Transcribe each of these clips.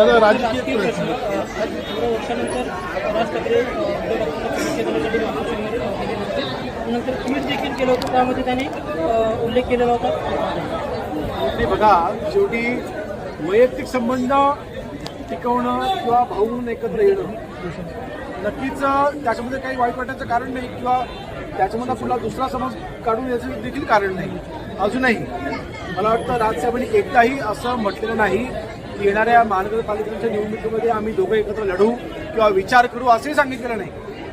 राजकीय नंतर ट्विट देखील केलं होतं त्यामध्ये त्यांनी उल्लेख केलेला होता. बघा शेवटी वैयक्तिक संबंध टिकवणं किंवा भाऊ म्हणून एकत्र येणं नक्कीच त्याच्यामध्ये काही वाईट वाटायचं कारण नाही किंवा त्याच्यामध्ये आपला दुसरा समज काढून याचं देखील कारण नाही. अजूनही मला वाटतं राजसाहेबांनी एकदाही असं म्हटलेलं नाही. येणाऱ्या महानगरपालिकेच्या निवडणुकीमध्ये आम्ही दोघं एकत्र लढू किंवा विचार करू असंही सांगितलेलं नाही.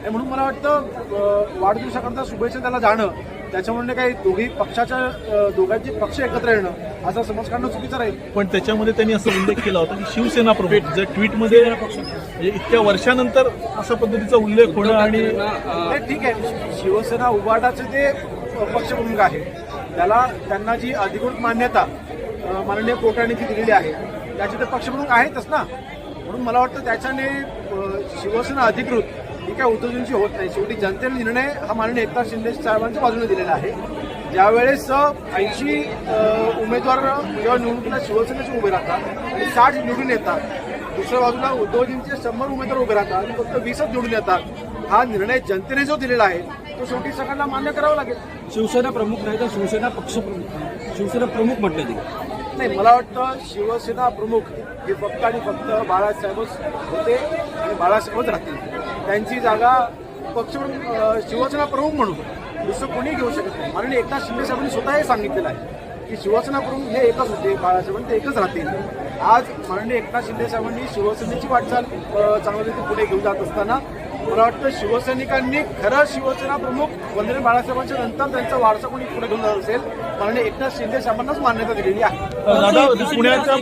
म्हणून मला वाटतं वाढदिवसाकरता शुभेच्छा त्याला जाणं त्याच्यामुळे काही दोघी पक्षाच्या दोघांचे पक्ष एकत्र येणं असा समज काढणं चुकीचं राहील. पण त्याच्यामध्ये त्यांनी असं उल्लेख केला होता की शिवसेना प्रमुख जर ट्विटमध्ये म्हणजे इतक्या वर्षानंतर अशा पद्धतीचा उल्लेख होणं आणि नाही, ठीक आहे. शिवसेना उभाटाचे ते पक्षप्रमुख आहे. त्याला त्यांना जी अधिकृत मान्यता माननीय कोर्टाने जी दिलेली आहे त्याचे ते म्हणून आहेतच ना. म्हणून मला वाटतं त्याच्याने शिवसेना अधिकृत ही काय उद्योजनशी होत नाही. शेवटी जनतेने निर्णय हा माननीय एकनाथ शिंदे साहेबांच्या बाजूने दिलेला आहे. ज्यावेळेस ऐंशी उमेदवार जेव्हा निवडणुकीला शिवसेनेचे उभे राहतात आणि साठ निवडून येतात. दुसऱ्या बाजूला उद्योजींचे शंभर उमेदवार उभे राहतात आणि फक्त वीसच निवडून येतात. हा निर्णय जनतेने जो दिलेला आहे तो शेवटी सगळ्यांना मान्य करावा लागेल. शिवसेना प्रमुख नाही तर शिवसेना पक्षप्रमुख शिवसेना प्रमुख म्हटलं ते नाही मला वाटतं शिवसेना प्रमुख हे फक्त आणि फक्त बाळासाहेबच होते आणि बाळासाहेबच राहतील. त्यांची जागा पक्ष शिवसेना प्रमुख म्हणून दुसरं कोणी घेऊ शकत नाही. माननीय एकनाथ शिंदे साहेबांनी स्वतः हे सांगितलेलं आहे की शिवसेना प्रमुख हे एकच होते बाळासाहेब ते एकच राहतील. आज माननीय एकनाथ शिंदे साहेबांनी शिवसेनेची वाटचाल चांगल्या रीती पुढे घेऊन जात असताना मला वाटतं शिवसैनिकांनी खरं शिवसेना प्रमुख वंदने बाळासाहेबांच्या नंतर त्यांचा वारसा कोणी पुढे घेऊन जात असेल? माननीय एकनाथ शिंदे साहेबांनाच मान्यता दिलेली आहे. दादा पुण्याच्या